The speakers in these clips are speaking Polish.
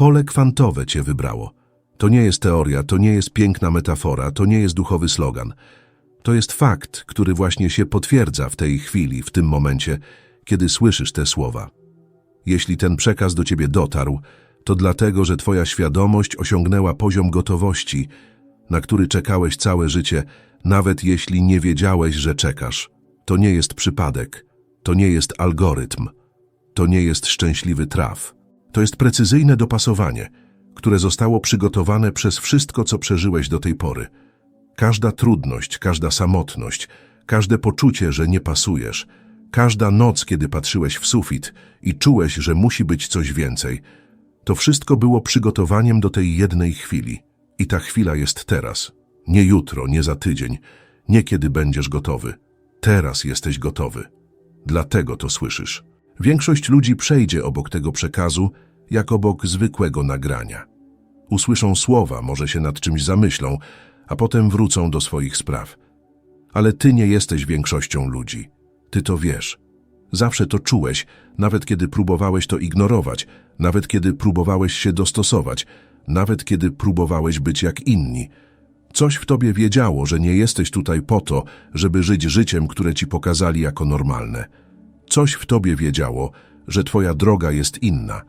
Pole kwantowe cię wybrało. To nie jest teoria, to nie jest piękna metafora, to nie jest duchowy slogan. To jest fakt, który właśnie się potwierdza w tej chwili, w tym momencie, kiedy słyszysz te słowa. Jeśli ten przekaz do ciebie dotarł, to dlatego, że twoja świadomość osiągnęła poziom gotowości, na który czekałeś całe życie, nawet jeśli nie wiedziałeś, że czekasz. To nie jest przypadek, to nie jest algorytm, to nie jest szczęśliwy traf. To jest precyzyjne dopasowanie, które zostało przygotowane przez wszystko, co przeżyłeś do tej pory. Każda trudność, każda samotność, każde poczucie, że nie pasujesz, każda noc, kiedy patrzyłeś w sufit i czułeś, że musi być coś więcej, to wszystko było przygotowaniem do tej jednej chwili. I ta chwila jest teraz. Nie jutro, nie za tydzień, nie kiedy będziesz gotowy. Teraz jesteś gotowy. Dlatego to słyszysz. Większość ludzi przejdzie obok tego przekazu, jak obok zwykłego nagrania. Usłyszą słowa, może się nad czymś zamyślą, a potem wrócą do swoich spraw. Ale ty nie jesteś większością ludzi. Ty to wiesz. Zawsze to czułeś, nawet kiedy próbowałeś to ignorować, nawet kiedy próbowałeś się dostosować, nawet kiedy próbowałeś być jak inni. Coś w tobie wiedziało, że nie jesteś tutaj po to, żeby żyć życiem, które ci pokazali jako normalne. Coś w tobie wiedziało, że twoja droga jest inna.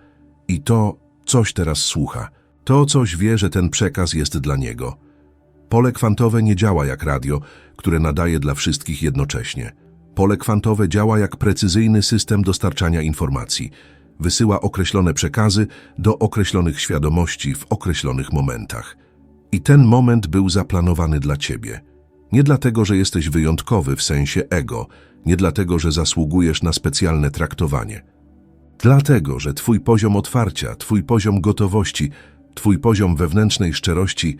I to coś teraz słucha. To coś wie, że ten przekaz jest dla niego. Pole kwantowe nie działa jak radio, które nadaje dla wszystkich jednocześnie. Pole kwantowe działa jak precyzyjny system dostarczania informacji. Wysyła określone przekazy do określonych świadomości w określonych momentach. I ten moment był zaplanowany dla ciebie. Nie dlatego, że jesteś wyjątkowy w sensie ego, nie dlatego, że zasługujesz na specjalne traktowanie. Dlatego, że twój poziom otwarcia, twój poziom gotowości, twój poziom wewnętrznej szczerości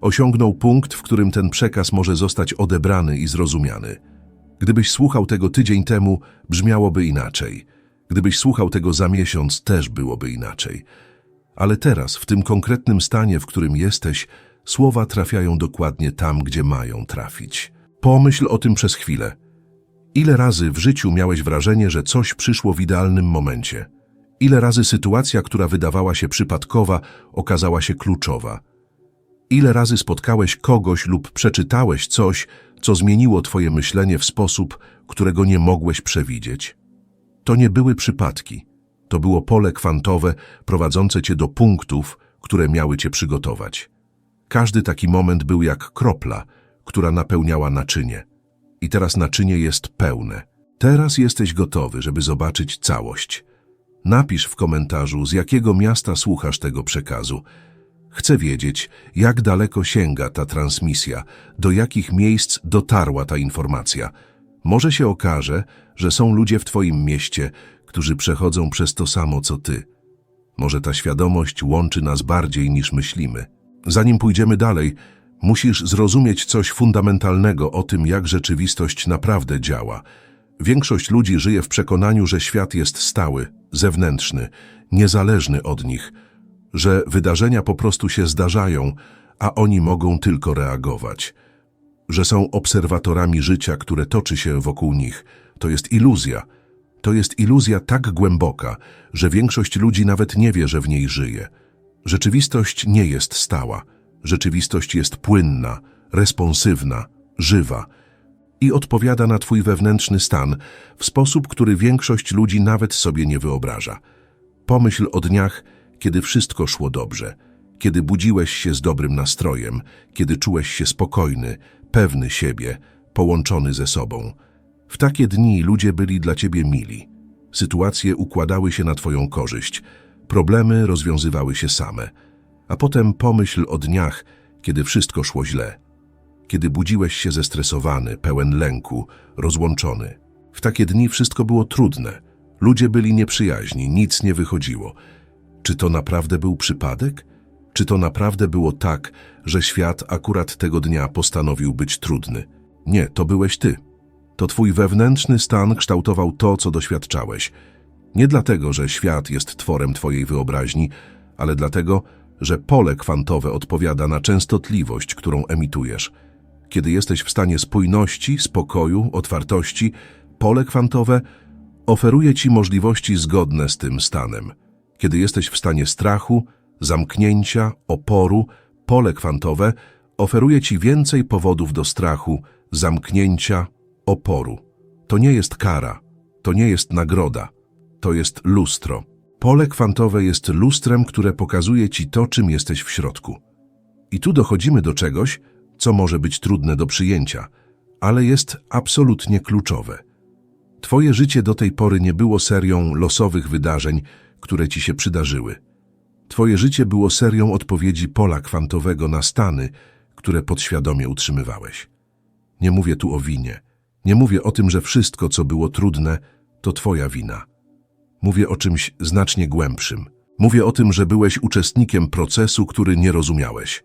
osiągnął punkt, w którym ten przekaz może zostać odebrany i zrozumiany. Gdybyś słuchał tego tydzień temu, brzmiałoby inaczej. Gdybyś słuchał tego za miesiąc, też byłoby inaczej. Ale teraz, w tym konkretnym stanie, w którym jesteś, słowa trafiają dokładnie tam, gdzie mają trafić. Pomyśl o tym przez chwilę. Ile razy w życiu miałeś wrażenie, że coś przyszło w idealnym momencie? Ile razy sytuacja, która wydawała się przypadkowa, okazała się kluczowa? Ile razy spotkałeś kogoś lub przeczytałeś coś, co zmieniło twoje myślenie w sposób, którego nie mogłeś przewidzieć? To nie były przypadki. To było pole kwantowe prowadzące cię do punktów, które miały cię przygotować. Każdy taki moment był jak kropla, która napełniała naczynie. I teraz naczynie jest pełne. Teraz jesteś gotowy, żeby zobaczyć całość. Napisz w komentarzu, z jakiego miasta słuchasz tego przekazu. Chcę wiedzieć, jak daleko sięga ta transmisja, do jakich miejsc dotarła ta informacja. Może się okaże, że są ludzie w Twoim mieście, którzy przechodzą przez to samo co Ty. Może ta świadomość łączy nas bardziej niż myślimy. Zanim pójdziemy dalej, musisz zrozumieć coś fundamentalnego o tym, jak rzeczywistość naprawdę działa. Większość ludzi żyje w przekonaniu, że świat jest stały, zewnętrzny, niezależny od nich, że wydarzenia po prostu się zdarzają, a oni mogą tylko reagować, że są obserwatorami życia, które toczy się wokół nich. To jest iluzja. To jest iluzja tak głęboka, że większość ludzi nawet nie wie, że w niej żyje. Rzeczywistość nie jest stała. Rzeczywistość jest płynna, responsywna, żywa i odpowiada na Twój wewnętrzny stan w sposób, który większość ludzi nawet sobie nie wyobraża. Pomyśl o dniach, kiedy wszystko szło dobrze, kiedy budziłeś się z dobrym nastrojem, kiedy czułeś się spokojny, pewny siebie, połączony ze sobą. W takie dni ludzie byli dla ciebie mili. Sytuacje układały się na twoją korzyść, problemy rozwiązywały się same. A potem pomyśl o dniach, kiedy wszystko szło źle. Kiedy budziłeś się zestresowany, pełen lęku, rozłączony. W takie dni wszystko było trudne. Ludzie byli nieprzyjaźni, nic nie wychodziło. Czy to naprawdę był przypadek? Czy to naprawdę było tak, że świat akurat tego dnia postanowił być trudny? Nie, to byłeś ty. To twój wewnętrzny stan kształtował to, co doświadczałeś. Nie dlatego, że świat jest tworem twojej wyobraźni, ale dlatego, że pole kwantowe odpowiada na częstotliwość, którą emitujesz. Kiedy jesteś w stanie spójności, spokoju, otwartości, pole kwantowe oferuje ci możliwości zgodne z tym stanem. Kiedy jesteś w stanie strachu, zamknięcia, oporu, pole kwantowe oferuje ci więcej powodów do strachu, zamknięcia, oporu. To nie jest kara, to nie jest nagroda, to jest lustro. Pole kwantowe jest lustrem, które pokazuje ci to, czym jesteś w środku. I tu dochodzimy do czegoś, co może być trudne do przyjęcia, ale jest absolutnie kluczowe. Twoje życie do tej pory nie było serią losowych wydarzeń, które ci się przydarzyły. Twoje życie było serią odpowiedzi pola kwantowego na stany, które podświadomie utrzymywałeś. Nie mówię tu o winie. Nie mówię o tym, że wszystko, co było trudne, to twoja wina. Mówię o czymś znacznie głębszym. Mówię o tym, że byłeś uczestnikiem procesu, który nie rozumiałeś.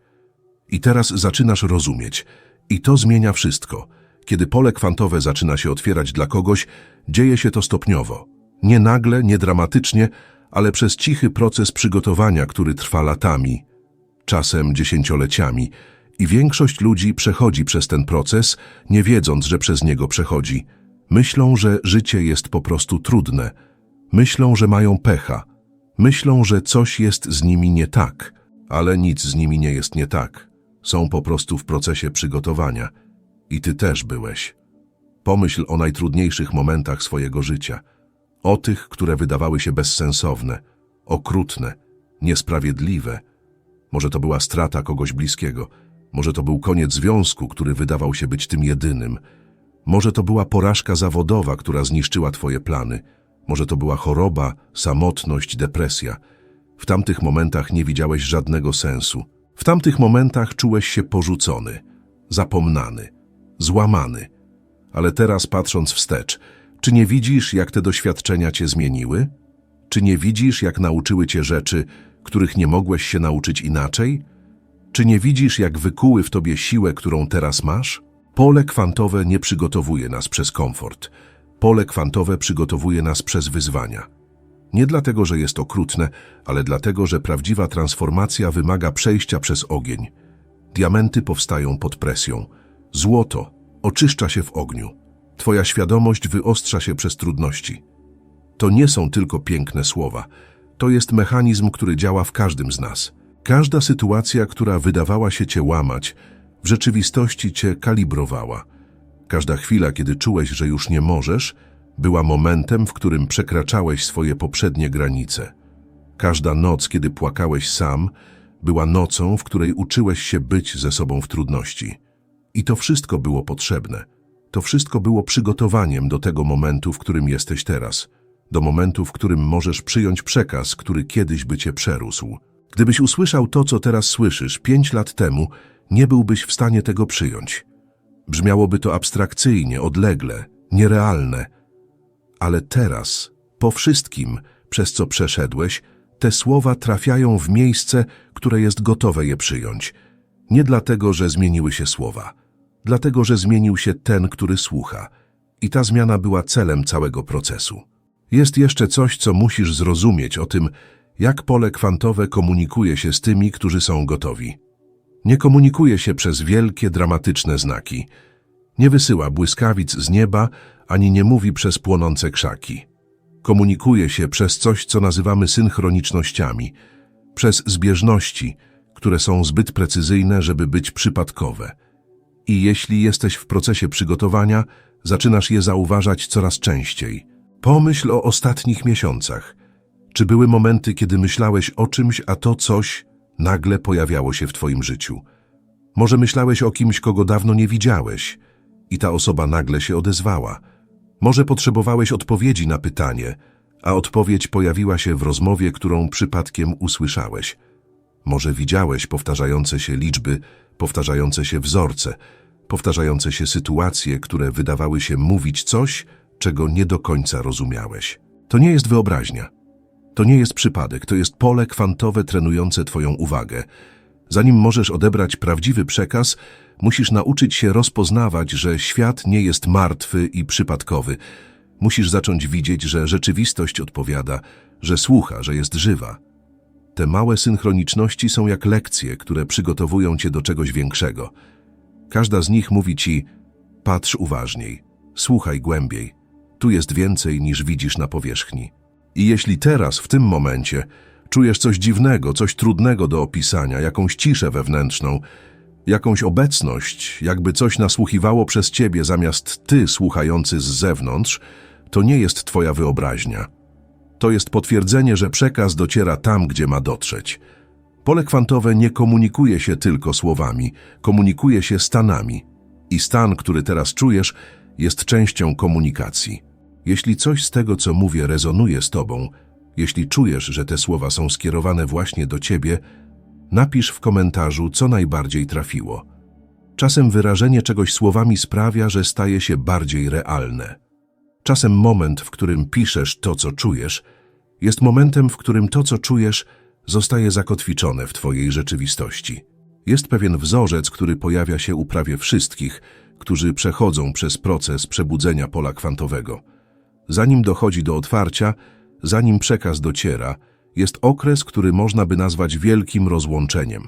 I teraz zaczynasz rozumieć. I to zmienia wszystko. Kiedy pole kwantowe zaczyna się otwierać dla kogoś, dzieje się to stopniowo. Nie nagle, nie dramatycznie, ale przez cichy proces przygotowania, który trwa latami, czasem dziesięcioleciami, i większość ludzi przechodzi przez ten proces, nie wiedząc, że przez niego przechodzi. Myślą, że życie jest po prostu trudne. Myślą, że mają pecha. Myślą, że coś jest z nimi nie tak, ale nic z nimi nie jest nie tak. Są po prostu w procesie przygotowania. I ty też byłeś. Pomyśl o najtrudniejszych momentach swojego życia. O tych, które wydawały się bezsensowne, okrutne, niesprawiedliwe. Może to była strata kogoś bliskiego, może to był koniec związku, który wydawał się być tym jedynym. Może to była porażka zawodowa, która zniszczyła twoje plany. Może to była choroba, samotność, depresja. W tamtych momentach nie widziałeś żadnego sensu. W tamtych momentach czułeś się porzucony, zapomnany, złamany. Ale teraz patrząc wstecz, czy nie widzisz, jak te doświadczenia cię zmieniły? Czy nie widzisz, jak nauczyły cię rzeczy, których nie mogłeś się nauczyć inaczej? Czy nie widzisz, jak wykuły w tobie siłę, którą teraz masz? Pole kwantowe nie przygotowuje nas przez komfort. Pole kwantowe przygotowuje nas przez wyzwania. Nie dlatego, że jest okrutne, ale dlatego, że prawdziwa transformacja wymaga przejścia przez ogień. Diamenty powstają pod presją. Złoto oczyszcza się w ogniu. Twoja świadomość wyostrza się przez trudności. To nie są tylko piękne słowa. To jest mechanizm, który działa w każdym z nas. Każda sytuacja, która wydawała się cię łamać, w rzeczywistości cię kalibrowała. Każda chwila, kiedy czułeś, że już nie możesz, była momentem, w którym przekraczałeś swoje poprzednie granice. Każda noc, kiedy płakałeś sam, była nocą, w której uczyłeś się być ze sobą w trudności. I to wszystko było potrzebne. To wszystko było przygotowaniem do tego momentu, w którym jesteś teraz. Do momentu, w którym możesz przyjąć przekaz, który kiedyś by cię przerósł. Gdybyś usłyszał to, co teraz słyszysz pięć lat temu, nie byłbyś w stanie tego przyjąć. Brzmiałoby to abstrakcyjnie, odlegle, nierealne. Ale teraz, po wszystkim, przez co przeszedłeś, te słowa trafiają w miejsce, które jest gotowe je przyjąć. Nie dlatego, że zmieniły się słowa, dlatego, że zmienił się ten, który słucha. I ta zmiana była celem całego procesu. Jest jeszcze coś, co musisz zrozumieć o tym, jak pole kwantowe komunikuje się z tymi, którzy są gotowi. Nie komunikuje się przez wielkie, dramatyczne znaki. Nie wysyła błyskawic z nieba, ani nie mówi przez płonące krzaki. Komunikuje się przez coś, co nazywamy synchronicznościami, przez zbieżności, które są zbyt precyzyjne, żeby być przypadkowe. I jeśli jesteś w procesie przygotowania, zaczynasz je zauważać coraz częściej. Pomyśl o ostatnich miesiącach – czy były momenty, kiedy myślałeś o czymś, a to coś nagle pojawiało się w twoim życiu? Może myślałeś o kimś, kogo dawno nie widziałeś i ta osoba nagle się odezwała. Może potrzebowałeś odpowiedzi na pytanie, a odpowiedź pojawiła się w rozmowie, którą przypadkiem usłyszałeś. Może widziałeś powtarzające się liczby, powtarzające się wzorce, powtarzające się sytuacje, które wydawały się mówić coś, czego nie do końca rozumiałeś. To nie jest wyobraźnia. To nie jest przypadek, to jest pole kwantowe trenujące Twoją uwagę. Zanim możesz odebrać prawdziwy przekaz, musisz nauczyć się rozpoznawać, że świat nie jest martwy i przypadkowy. Musisz zacząć widzieć, że rzeczywistość odpowiada, że słucha, że jest żywa. Te małe synchroniczności są jak lekcje, które przygotowują cię do czegoś większego. Każda z nich mówi ci: patrz uważniej, słuchaj głębiej. Tu jest więcej niż widzisz na powierzchni. I jeśli teraz, w tym momencie, czujesz coś dziwnego, coś trudnego do opisania, jakąś ciszę wewnętrzną, jakąś obecność, jakby coś nasłuchiwało przez ciebie zamiast ty słuchający z zewnątrz, to nie jest twoja wyobraźnia. To jest potwierdzenie, że przekaz dociera tam, gdzie ma dotrzeć. Pole kwantowe nie komunikuje się tylko słowami, komunikuje się stanami. I stan, który teraz czujesz, jest częścią komunikacji. Jeśli coś z tego, co mówię, rezonuje z tobą, jeśli czujesz, że te słowa są skierowane właśnie do ciebie, napisz w komentarzu, co najbardziej trafiło. Czasem wyrażenie czegoś słowami sprawia, że staje się bardziej realne. Czasem moment, w którym piszesz to, co czujesz, jest momentem, w którym to, co czujesz, zostaje zakotwiczone w twojej rzeczywistości. Jest pewien wzorzec, który pojawia się u prawie wszystkich, którzy przechodzą przez proces przebudzenia pola kwantowego. Zanim dochodzi do otwarcia, zanim przekaz dociera, jest okres, który można by nazwać wielkim rozłączeniem.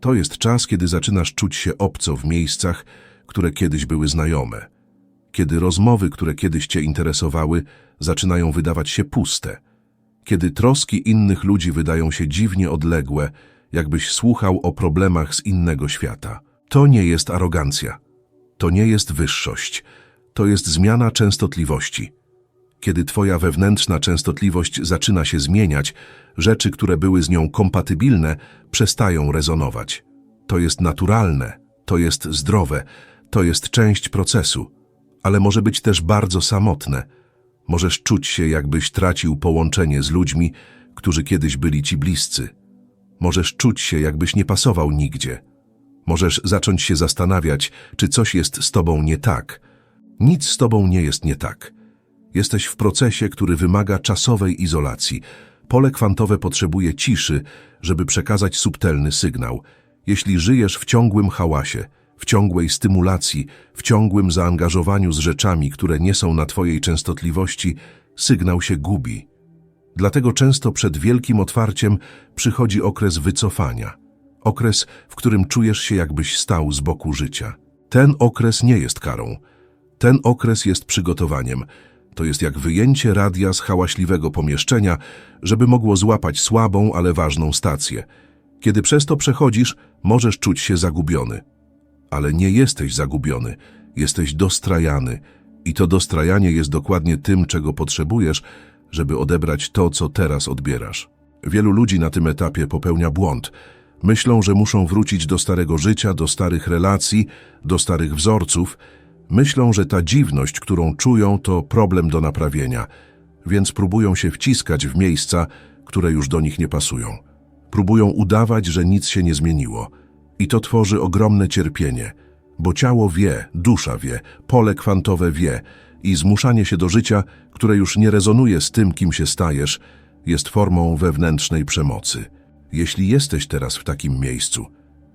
To jest czas, kiedy zaczynasz czuć się obco w miejscach, które kiedyś były znajome. Kiedy rozmowy, które kiedyś cię interesowały, zaczynają wydawać się puste. Kiedy troski innych ludzi wydają się dziwnie odległe, jakbyś słuchał o problemach z innego świata. To nie jest arogancja. To nie jest wyższość. To jest zmiana częstotliwości. Kiedy twoja wewnętrzna częstotliwość zaczyna się zmieniać, rzeczy, które były z nią kompatybilne, przestają rezonować. To jest naturalne, to jest zdrowe, to jest część procesu, ale może być też bardzo samotne. Możesz czuć się, jakbyś tracił połączenie z ludźmi, którzy kiedyś byli ci bliscy. Możesz czuć się, jakbyś nie pasował nigdzie. Możesz zacząć się zastanawiać, czy coś jest z tobą nie tak. Nic z tobą nie jest nie tak. Jesteś w procesie, który wymaga czasowej izolacji. Pole kwantowe potrzebuje ciszy, żeby przekazać subtelny sygnał. Jeśli żyjesz w ciągłym hałasie, w ciągłej stymulacji, w ciągłym zaangażowaniu z rzeczami, które nie są na twojej częstotliwości, sygnał się gubi. Dlatego często przed wielkim otwarciem przychodzi okres wycofania. Okres, w którym czujesz się jakbyś stał z boku życia. Ten okres nie jest karą. Ten okres jest przygotowaniem. To jest jak wyjęcie radia z hałaśliwego pomieszczenia, żeby mogło złapać słabą, ale ważną stację. Kiedy przez to przechodzisz, możesz czuć się zagubiony. Ale nie jesteś zagubiony, jesteś dostrajany. I to dostrajanie jest dokładnie tym, czego potrzebujesz, żeby odebrać to, co teraz odbierasz. Wielu ludzi na tym etapie popełnia błąd. Myślą, że muszą wrócić do starego życia, do starych relacji, do starych wzorców. Myślą, że ta dziwność, którą czują, to problem do naprawienia, więc próbują się wciskać w miejsca, które już do nich nie pasują. Próbują udawać, że nic się nie zmieniło. I to tworzy ogromne cierpienie, bo ciało wie, dusza wie, pole kwantowe wie i zmuszanie się do życia, które już nie rezonuje z tym, kim się stajesz, jest formą wewnętrznej przemocy. Jeśli jesteś teraz w takim miejscu,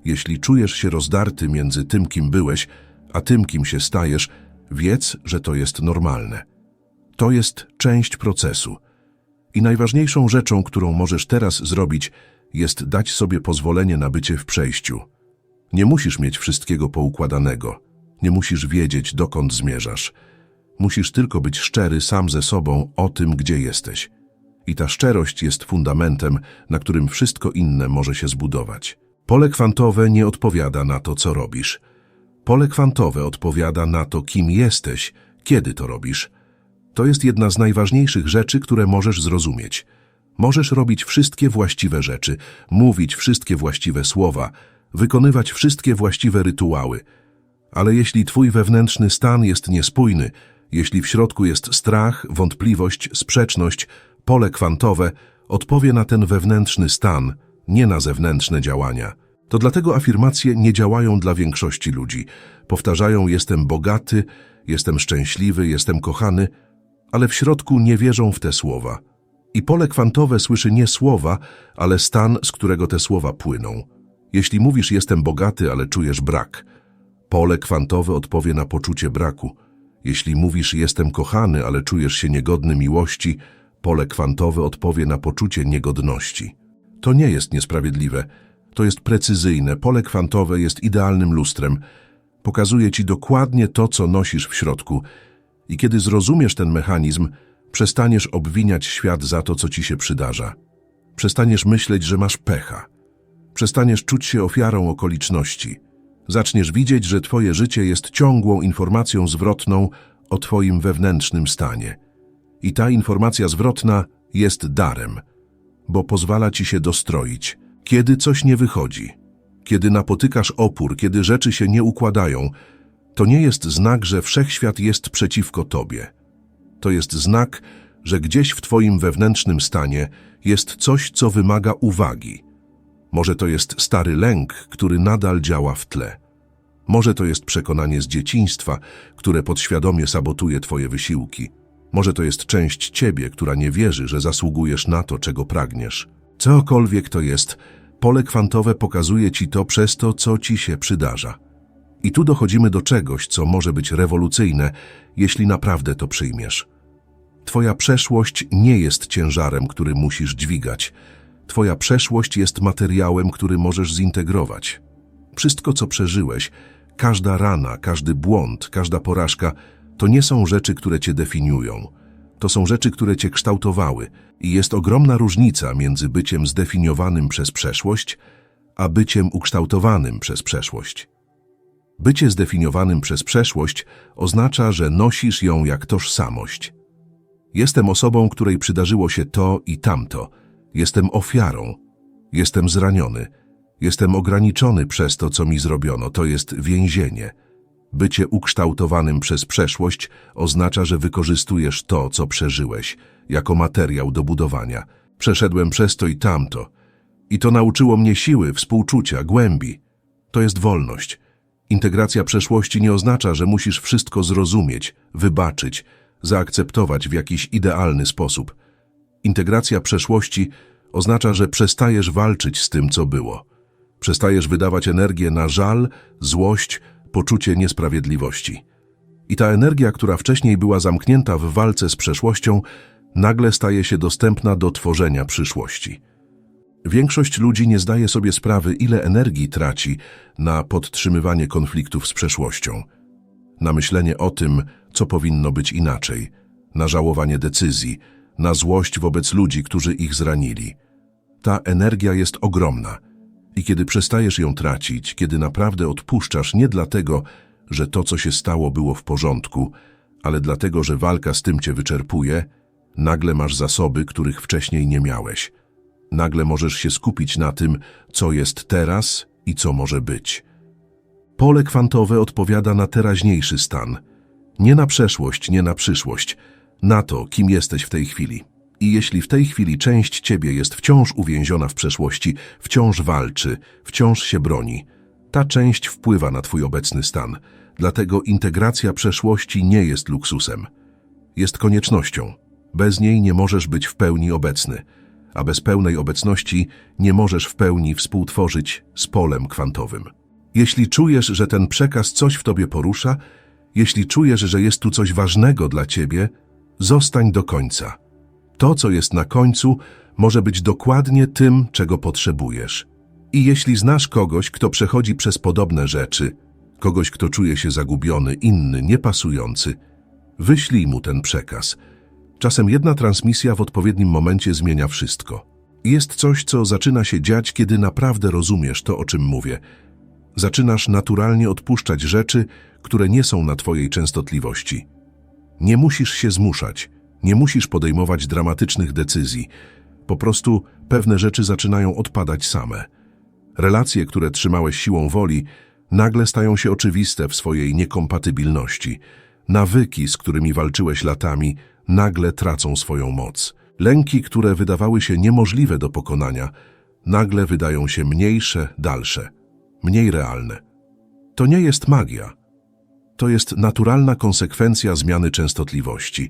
jeśli czujesz się rozdarty między tym, kim byłeś, a tym, kim się stajesz, wiedz, że to jest normalne. To jest część procesu. I najważniejszą rzeczą, którą możesz teraz zrobić, jest dać sobie pozwolenie na bycie w przejściu. Nie musisz mieć wszystkiego poukładanego. Nie musisz wiedzieć, dokąd zmierzasz. Musisz tylko być szczery sam ze sobą o tym, gdzie jesteś. I ta szczerość jest fundamentem, na którym wszystko inne może się zbudować. Pole kwantowe nie odpowiada na to, co robisz. Pole kwantowe odpowiada na to, kim jesteś, kiedy to robisz. To jest jedna z najważniejszych rzeczy, które możesz zrozumieć. Możesz robić wszystkie właściwe rzeczy, mówić wszystkie właściwe słowa, wykonywać wszystkie właściwe rytuały. Ale jeśli twój wewnętrzny stan jest niespójny, jeśli w środku jest strach, wątpliwość, sprzeczność, pole kwantowe odpowie na ten wewnętrzny stan, nie na zewnętrzne działania. To dlatego afirmacje nie działają dla większości ludzi. Powtarzają jestem bogaty, jestem szczęśliwy, jestem kochany, ale w środku nie wierzą w te słowa. I pole kwantowe słyszy nie słowa, ale stan, z którego te słowa płyną. Jeśli mówisz jestem bogaty, ale czujesz brak, pole kwantowe odpowie na poczucie braku. Jeśli mówisz jestem kochany, ale czujesz się niegodny miłości, pole kwantowe odpowie na poczucie niegodności. To nie jest niesprawiedliwe, to jest precyzyjne. Pole kwantowe jest idealnym lustrem. Pokazuje ci dokładnie to, co nosisz w środku. I kiedy zrozumiesz ten mechanizm, Przestaniesz obwiniać świat za to, co ci się przydarza. Przestaniesz myśleć, że masz pecha. Przestaniesz czuć się ofiarą okoliczności. Zaczniesz widzieć, że twoje życie jest ciągłą informacją zwrotną o twoim wewnętrznym stanie. I ta informacja zwrotna jest darem, bo pozwala ci się dostroić, kiedy coś nie wychodzi, kiedy napotykasz opór, kiedy rzeczy się nie układają. To nie jest znak, że wszechświat jest przeciwko tobie. To jest znak, że gdzieś w twoim wewnętrznym stanie jest coś, co wymaga uwagi. Może to jest stary lęk, który nadal działa w tle. Może to jest przekonanie z dzieciństwa, które podświadomie sabotuje twoje wysiłki. Może to jest część ciebie, która nie wierzy, że zasługujesz na to, czego pragniesz. Cokolwiek to jest, pole kwantowe pokazuje ci to przez to, co ci się przydarza. I tu dochodzimy do czegoś, co może być rewolucyjne, jeśli naprawdę to przyjmiesz. Twoja przeszłość nie jest ciężarem, który musisz dźwigać. Twoja przeszłość jest materiałem, który możesz zintegrować. Wszystko, co przeżyłeś, każda rana, każdy błąd, każda porażka, to nie są rzeczy, które cię definiują. To są rzeczy, które cię kształtowały i jest ogromna różnica między byciem zdefiniowanym przez przeszłość, a byciem ukształtowanym przez przeszłość. Bycie zdefiniowanym przez przeszłość oznacza, że nosisz ją jak tożsamość. Jestem osobą, której przydarzyło się to i tamto. Jestem ofiarą. Jestem zraniony. Jestem ograniczony przez to, co mi zrobiono. To jest więzienie. Bycie ukształtowanym przez przeszłość oznacza, że wykorzystujesz to, co przeżyłeś, jako materiał do budowania. Przeszedłem przez to i tamto. I to nauczyło mnie siły, współczucia, głębi. To jest wolność. Integracja przeszłości nie oznacza, że musisz wszystko zrozumieć, wybaczyć, zaakceptować w jakiś idealny sposób. Integracja przeszłości oznacza, że przestajesz walczyć z tym, co było. Przestajesz wydawać energię na żal, złość, poczucie niesprawiedliwości. I ta energia, która wcześniej była zamknięta w walce z przeszłością, nagle staje się dostępna do tworzenia przyszłości. Większość ludzi nie zdaje sobie sprawy, ile energii traci na podtrzymywanie konfliktów z przeszłością, na myślenie o tym, co powinno być inaczej, na żałowanie decyzji, na złość wobec ludzi, którzy ich zranili. Ta energia jest ogromna i kiedy przestajesz ją tracić, kiedy naprawdę odpuszczasz nie dlatego, że to, co się stało, było w porządku, ale dlatego, że walka z tym cię wyczerpuje, nagle masz zasoby, których wcześniej nie miałeś. Nagle możesz się skupić na tym, co jest teraz i co może być. Pole kwantowe odpowiada na teraźniejszy stan, nie na przeszłość, nie na przyszłość, na to, kim jesteś w tej chwili. I jeśli w tej chwili część ciebie jest wciąż uwięziona w przeszłości, wciąż walczy, wciąż się broni, ta część wpływa na twój obecny stan. Dlatego integracja przeszłości nie jest luksusem. Jest koniecznością. Bez niej nie możesz być w pełni obecny, a bez pełnej obecności nie możesz w pełni współtworzyć z polem kwantowym. Jeśli czujesz, że ten przekaz coś w tobie porusza, jeśli czujesz, że jest tu coś ważnego dla ciebie, zostań do końca. To, co jest na końcu, może być dokładnie tym, czego potrzebujesz. I jeśli znasz kogoś, kto przechodzi przez podobne rzeczy, kogoś, kto czuje się zagubiony, inny, niepasujący, wyślij mu ten przekaz. Czasem jedna transmisja w odpowiednim momencie zmienia wszystko. Jest coś, co zaczyna się dziać, kiedy naprawdę rozumiesz to, o czym mówię. Zaczynasz naturalnie odpuszczać rzeczy, które nie są na Twojej częstotliwości. Nie musisz się zmuszać, nie musisz podejmować dramatycznych decyzji. Po prostu pewne rzeczy zaczynają odpadać same. Relacje, które trzymałeś siłą woli, nagle stają się oczywiste w swojej niekompatybilności. Nawyki, z którymi walczyłeś latami, nagle tracą swoją moc. Lęki, które wydawały się niemożliwe do pokonania, nagle wydają się mniejsze, dalsze, mniej realne. To nie jest magia. To jest naturalna konsekwencja zmiany częstotliwości.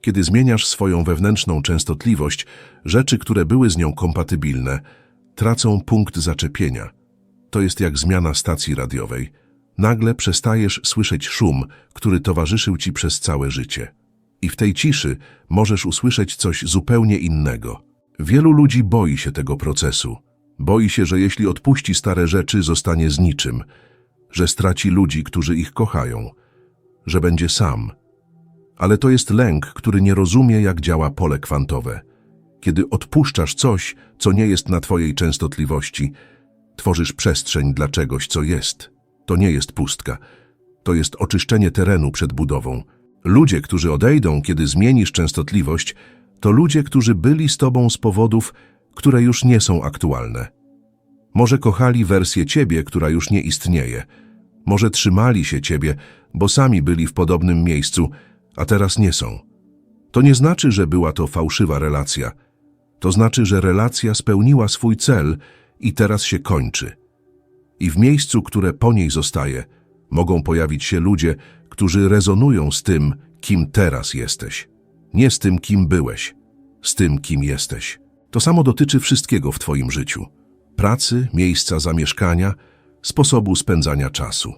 Kiedy zmieniasz swoją wewnętrzną częstotliwość, rzeczy, które były z nią kompatybilne, tracą punkt zaczepienia. To jest jak zmiana stacji radiowej. Nagle przestajesz słyszeć szum, który towarzyszył ci przez całe życie. I w tej ciszy możesz usłyszeć coś zupełnie innego. Wielu ludzi boi się tego procesu. Boi się, że jeśli odpuści stare rzeczy, zostanie z niczym, że straci ludzi, którzy ich kochają, że będzie sam. Ale to jest lęk, który nie rozumie, jak działa pole kwantowe. Kiedy odpuszczasz coś, co nie jest na twojej częstotliwości, tworzysz przestrzeń dla czegoś, co jest. To nie jest pustka. To jest oczyszczenie terenu przed budową. Ludzie, którzy odejdą, kiedy zmienisz częstotliwość, to ludzie, którzy byli z tobą z powodów, które już nie są aktualne. Może kochali wersję ciebie, która już nie istnieje. Może trzymali się ciebie, bo sami byli w podobnym miejscu, a teraz nie są. To nie znaczy, że była to fałszywa relacja. To znaczy, że relacja spełniła swój cel i teraz się kończy. I w miejscu, które po niej zostaje, mogą pojawić się ludzie, którzy rezonują z tym, kim teraz jesteś. Nie z tym, kim byłeś, z tym, kim jesteś. To samo dotyczy wszystkiego w Twoim życiu. Pracy, miejsca zamieszkania, sposobu spędzania czasu.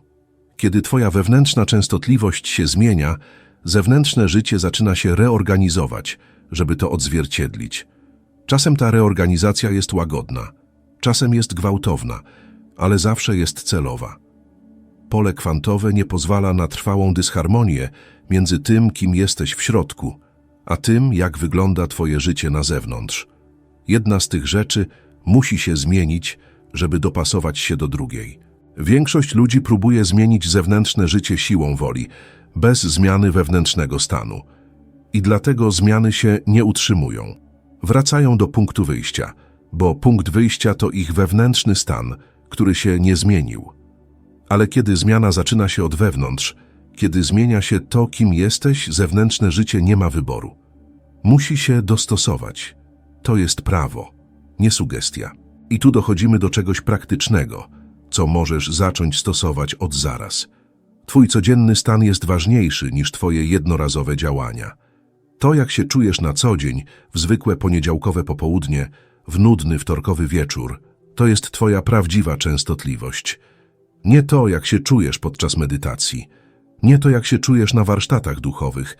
Kiedy Twoja wewnętrzna częstotliwość się zmienia, zewnętrzne życie zaczyna się reorganizować, żeby to odzwierciedlić. Czasem ta reorganizacja jest łagodna, czasem jest gwałtowna, ale zawsze jest celowa. Pole kwantowe nie pozwala na trwałą dysharmonię między tym, kim jesteś w środku, a tym, jak wygląda Twoje życie na zewnątrz. Jedna z tych rzeczy musi się zmienić, żeby dopasować się do drugiej. Większość ludzi próbuje zmienić zewnętrzne życie siłą woli, bez zmiany wewnętrznego stanu. I dlatego zmiany się nie utrzymują. Wracają do punktu wyjścia, bo punkt wyjścia to ich wewnętrzny stan, który się nie zmienił. Ale kiedy zmiana zaczyna się od wewnątrz, kiedy zmienia się to, kim jesteś, zewnętrzne życie nie ma wyboru. Musi się dostosować. To jest prawo, nie sugestia. I tu dochodzimy do czegoś praktycznego, co możesz zacząć stosować od zaraz. Twój codzienny stan jest ważniejszy niż Twoje jednorazowe działania. To, jak się czujesz na co dzień, w zwykłe poniedziałkowe popołudnie, w nudny wtorkowy wieczór, to jest Twoja prawdziwa częstotliwość. Nie to, jak się czujesz podczas medytacji, nie to, jak się czujesz na warsztatach duchowych,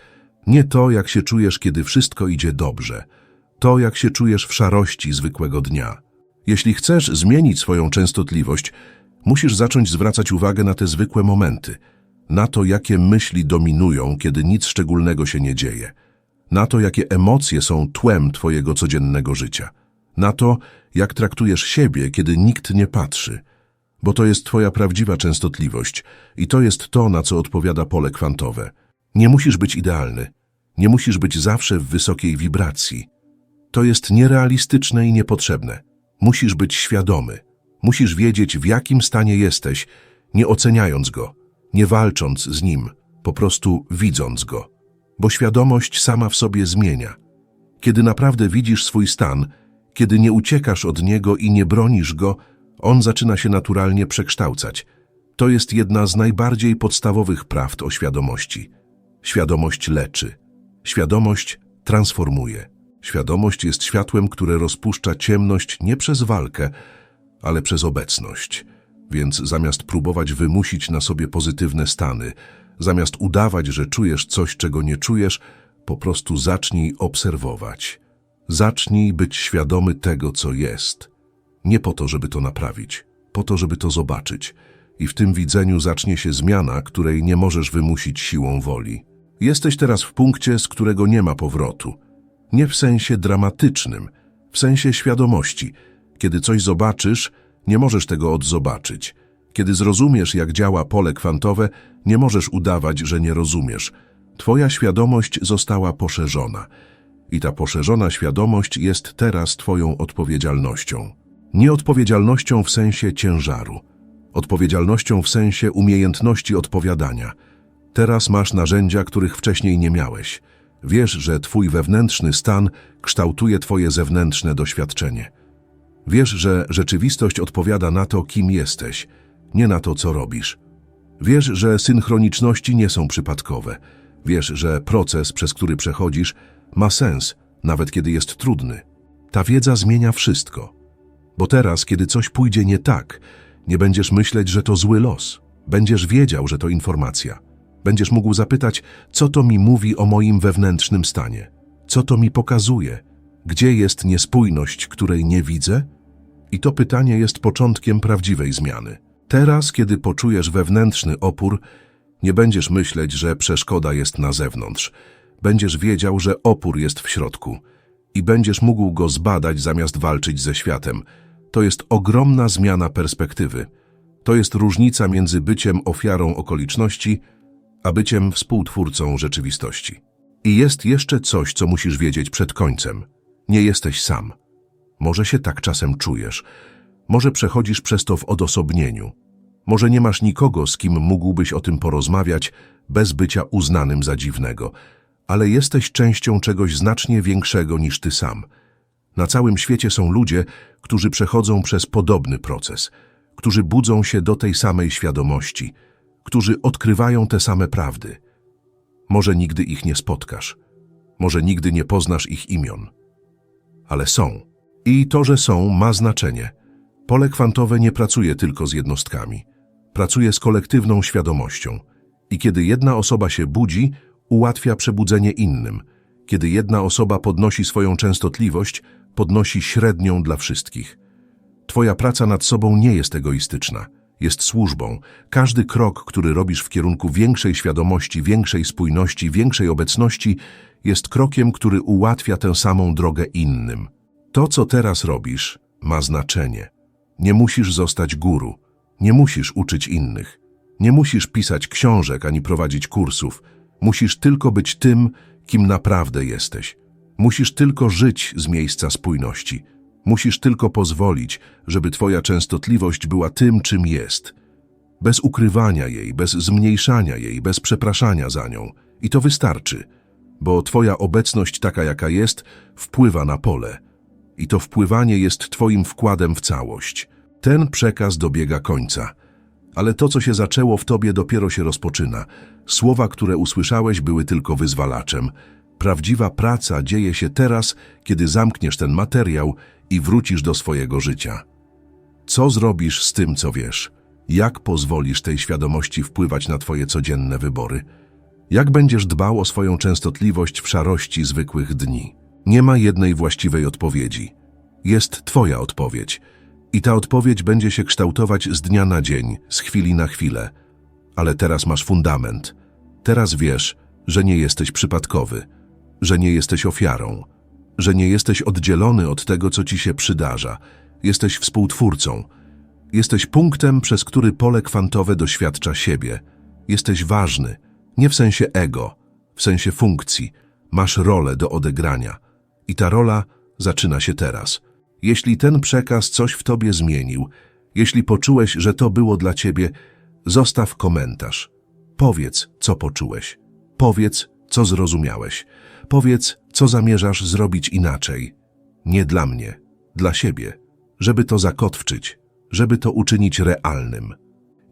nie to, jak się czujesz, kiedy wszystko idzie dobrze, to, jak się czujesz w szarości zwykłego dnia. Jeśli chcesz zmienić swoją częstotliwość, musisz zacząć zwracać uwagę na te zwykłe momenty, na to, jakie myśli dominują, kiedy nic szczególnego się nie dzieje, na to, jakie emocje są tłem Twojego codziennego życia, na to, jak traktujesz siebie, kiedy nikt nie patrzy, bo to jest Twoja prawdziwa częstotliwość i to jest to, na co odpowiada pole kwantowe. Nie musisz być idealny, nie musisz być zawsze w wysokiej wibracji. To jest nierealistyczne i niepotrzebne. Musisz być świadomy. Musisz wiedzieć, w jakim stanie jesteś, nie oceniając go, nie walcząc z nim, po prostu widząc go. Bo świadomość sama w sobie zmienia. Kiedy naprawdę widzisz swój stan, kiedy nie uciekasz od niego i nie bronisz go, on zaczyna się naturalnie przekształcać. To jest jedna z najbardziej podstawowych prawd o świadomości. Świadomość leczy. Świadomość transformuje. Świadomość jest światłem, które rozpuszcza ciemność nie przez walkę, ale przez obecność. Więc zamiast próbować wymusić na sobie pozytywne stany, zamiast udawać, że czujesz coś, czego nie czujesz, po prostu zacznij obserwować. Zacznij być świadomy tego, co jest. Nie po to, żeby to naprawić, po to, żeby to zobaczyć. I w tym widzeniu zacznie się zmiana, której nie możesz wymusić siłą woli. Jesteś teraz w punkcie, z którego nie ma powrotu. Nie w sensie dramatycznym, w sensie świadomości. Kiedy coś zobaczysz, nie możesz tego odzobaczyć. Kiedy zrozumiesz, jak działa pole kwantowe, nie możesz udawać, że nie rozumiesz. Twoja świadomość została poszerzona. I ta poszerzona świadomość jest teraz Twoją odpowiedzialnością. Nie odpowiedzialnością w sensie ciężaru, odpowiedzialnością w sensie umiejętności odpowiadania. Teraz masz narzędzia, których wcześniej nie miałeś. Wiesz, że Twój wewnętrzny stan kształtuje Twoje zewnętrzne doświadczenie. Wiesz, że rzeczywistość odpowiada na to, kim jesteś, nie na to, co robisz. Wiesz, że synchroniczności nie są przypadkowe. Wiesz, że proces, przez który przechodzisz, ma sens, nawet kiedy jest trudny. Ta wiedza zmienia wszystko. Bo teraz, kiedy coś pójdzie nie tak, nie będziesz myśleć, że to zły los. Będziesz wiedział, że to informacja. Będziesz mógł zapytać, co to mi mówi o moim wewnętrznym stanie? Co to mi pokazuje? Gdzie jest niespójność, której nie widzę? I to pytanie jest początkiem prawdziwej zmiany. Teraz, kiedy poczujesz wewnętrzny opór, Nie będziesz myśleć, że przeszkoda jest na zewnątrz. Będziesz wiedział, że opór jest w środku i będziesz mógł go zbadać zamiast walczyć ze światem. To jest ogromna zmiana perspektywy. To jest różnica między byciem ofiarą okoliczności, a byciem współtwórcą rzeczywistości. I jest jeszcze coś, co musisz wiedzieć przed końcem. Nie jesteś sam. Może się tak czasem czujesz. Może przechodzisz przez to w odosobnieniu. Może nie masz nikogo, z kim mógłbyś o tym porozmawiać bez bycia uznanym za dziwnego, ale jesteś częścią czegoś znacznie większego niż ty sam. Na całym świecie są ludzie, którzy przechodzą przez podobny proces, którzy budzą się do tej samej świadomości, którzy odkrywają te same prawdy. Może nigdy ich nie spotkasz, może nigdy nie poznasz ich imion, ale są. I to, że są, ma znaczenie. Pole kwantowe nie pracuje tylko z jednostkami. Pracuje z kolektywną świadomością. I kiedy jedna osoba się budzi, ułatwia przebudzenie innym. Kiedy jedna osoba podnosi swoją częstotliwość, podnosi średnią dla wszystkich. Twoja praca nad sobą nie jest egoistyczna. Jest służbą. Każdy krok, który robisz w kierunku większej świadomości, większej spójności, większej obecności, jest krokiem, który ułatwia tę samą drogę innym. To, co teraz robisz, ma znaczenie. Nie musisz zostać guru, nie musisz uczyć innych, nie musisz pisać książek ani prowadzić kursów. Musisz tylko być tym, kim naprawdę jesteś. Musisz tylko żyć z miejsca spójności. Musisz tylko pozwolić, żeby twoja częstotliwość była tym, czym jest. Bez ukrywania jej, bez zmniejszania jej, bez przepraszania za nią. I to wystarczy, bo twoja obecność taka, jaka jest, wpływa na pole i to wpływanie jest Twoim wkładem w całość. Ten przekaz dobiega końca. Ale to, co się zaczęło w Tobie, dopiero się rozpoczyna. Słowa, które usłyszałeś, były tylko wyzwalaczem. Prawdziwa praca dzieje się teraz, kiedy zamkniesz ten materiał i wrócisz do swojego życia. Co zrobisz z tym, co wiesz? Jak pozwolisz tej świadomości wpływać na Twoje codzienne wybory? Jak będziesz dbał o swoją częstotliwość w szarości zwykłych dni? Nie ma jednej właściwej odpowiedzi. Jest Twoja odpowiedź. I ta odpowiedź będzie się kształtować z dnia na dzień, z chwili na chwilę. Ale teraz masz fundament. Teraz wiesz, że nie jesteś przypadkowy, że nie jesteś ofiarą, że nie jesteś oddzielony od tego, co ci się przydarza. Jesteś współtwórcą. Jesteś punktem, przez który pole kwantowe doświadcza siebie. Jesteś ważny, nie w sensie ego, w sensie funkcji. Masz rolę do odegrania. I ta rola zaczyna się teraz. Jeśli ten przekaz coś w tobie zmienił, jeśli poczułeś, że to było dla ciebie, zostaw komentarz. Powiedz, co poczułeś. Powiedz, co zrozumiałeś. Powiedz, co zamierzasz zrobić inaczej. Nie dla mnie, dla siebie, żeby to zakotwczyć, żeby to uczynić realnym.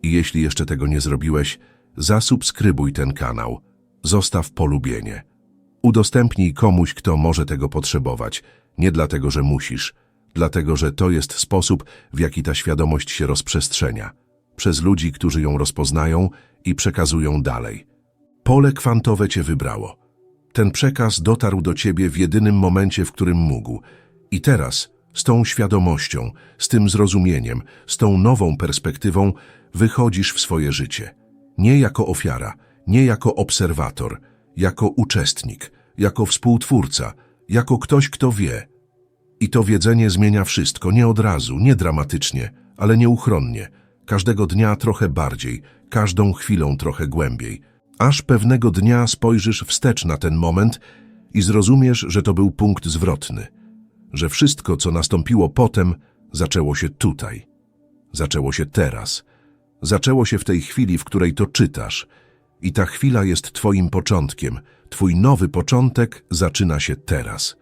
I jeśli jeszcze tego nie zrobiłeś, zasubskrybuj ten kanał, zostaw polubienie. Udostępnij komuś, kto może tego potrzebować, nie dlatego, że musisz, dlatego, że to jest sposób, w jaki ta świadomość się rozprzestrzenia, przez ludzi, którzy ją rozpoznają i przekazują dalej. Pole kwantowe cię wybrało. Ten przekaz dotarł do ciebie w jedynym momencie, w którym mógł. I teraz, z tą świadomością, z tym zrozumieniem, z tą nową perspektywą, wychodzisz w swoje życie. Nie jako ofiara, nie jako obserwator, jako uczestnik, jako współtwórca, jako ktoś, kto wie. I to wiedzenie zmienia wszystko, nie od razu, nie dramatycznie, ale nieuchronnie, każdego dnia trochę bardziej, każdą chwilą trochę głębiej. Aż pewnego dnia spojrzysz wstecz na ten moment i zrozumiesz, że to był punkt zwrotny, że wszystko, co nastąpiło potem, zaczęło się tutaj. Zaczęło się teraz. Zaczęło się w tej chwili, w której to czytasz. I ta chwila jest Twoim początkiem. Twój nowy początek zaczyna się teraz.